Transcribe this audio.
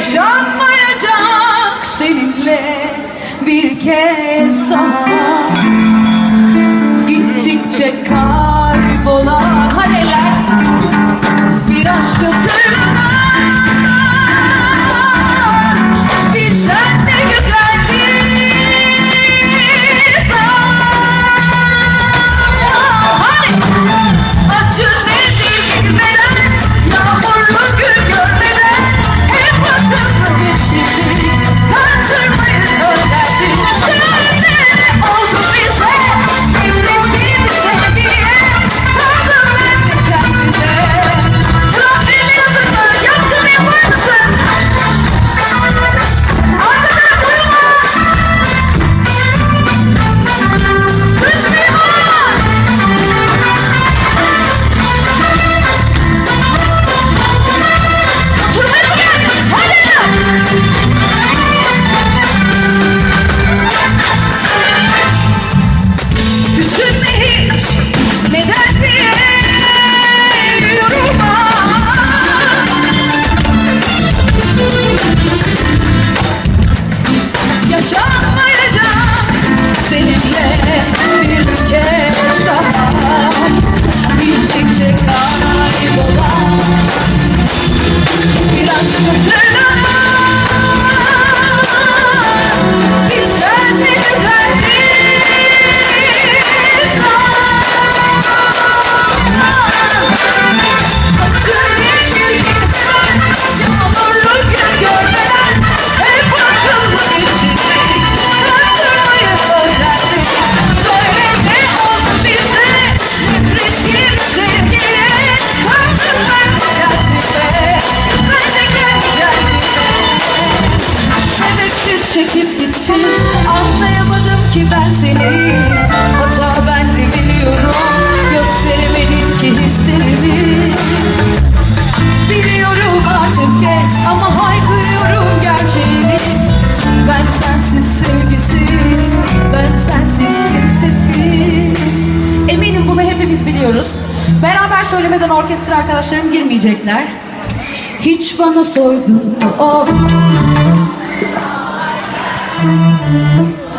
Yaşanmayacak seninle bir kez daha. Gittikçe kal çekip gitti Anlayamadım ki ben seni. Hata ben de biliyorum. Gösteremedim ki hislerimi. Biliyorum artık geç ama haykırıyorum gerçeğini. Ben sensiz sevgisiz Ben sensiz kimsesiz. Eminim bunu hepimiz biliyoruz. Beraber söylemeden orkestra arkadaşlarım girmeyecekler. Hiç bana sordun mu? Oh. Thank you.